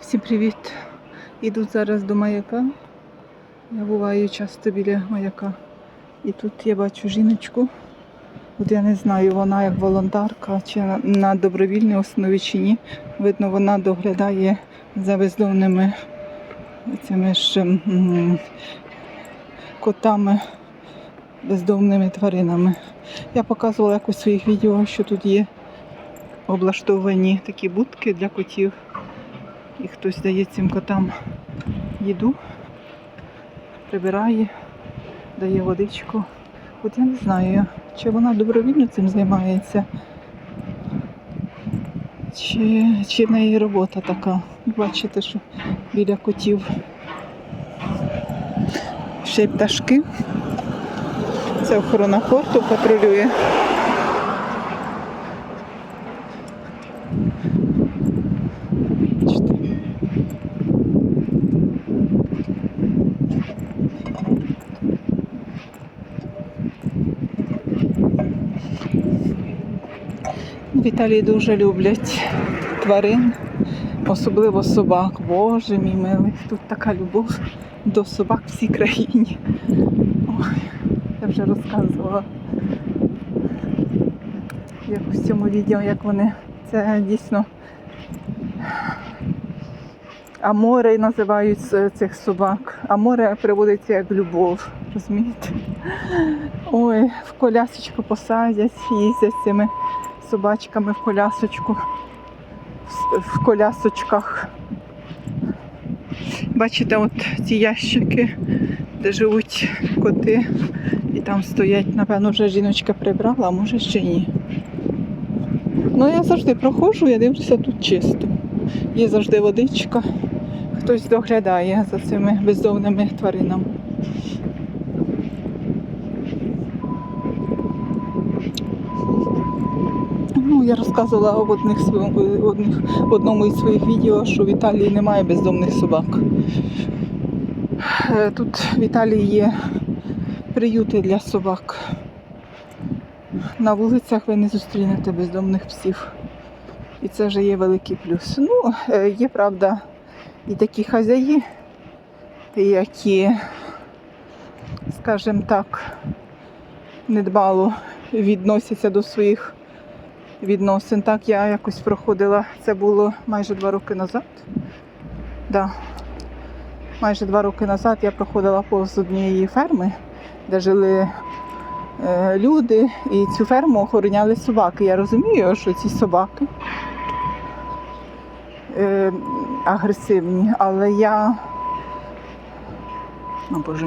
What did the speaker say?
Всім привіт! Іду зараз до маяка. Я буваю часто біля маяка. І тут я бачу жіночку. От я не знаю, вона як волонтерка чи на, добровільній основі чи ні. Видно, вона доглядає за бездомними цими ж котами, бездомними тваринами. Я показувала якось в своїх відео, що тут є облаштовані такі будки для котів. І хтось дає цим котам їду, прибирає, дає водичку. От я не знаю, чи вона добровільно цим займається, чи, чи в неї робота така. Бачите, що біля котів ще й пташки. Це охорона порту патрулює. Італії дуже люблять тварин, особливо собак. Боже мій милий, тут така любов до собак в всій країні. Ой, я вже розказувала в цьому відео, як вони це дійсно амори називають цих собак. Аморе переводиться як любов, розумієте? Ой, в колясочку посадять, їздять собачками в колясочку, в колясочках. Бачите, от ці ящики, де живуть коти, і там стоять, напевно, вже жіночка прибрала, а може ще ні. Ну, я завжди проходжу, я дивлюся, тут чисто. Є завжди водичка, хтось доглядає за цими бездомними тваринами. Ну, я розказувала в, одних, одних, в одному із своїх відео, що в Італії немає бездомних собак. Е, Тут в Італії є приюти для собак. На вулицях ви не зустрінете бездомних псів. І це вже є великий плюс. Ну, е, є, правда, і такі хазяї, які, скажімо так, недбало відносяться до своїх відносин. Так, я якось проходила, це було майже два роки назад. Да. Майже два роки назад я проходила повз однієї ферми, де жили е, люди, і цю ферму охороняли собаки. Я розумію, що ці собаки е, агресивні, але я. О, Боже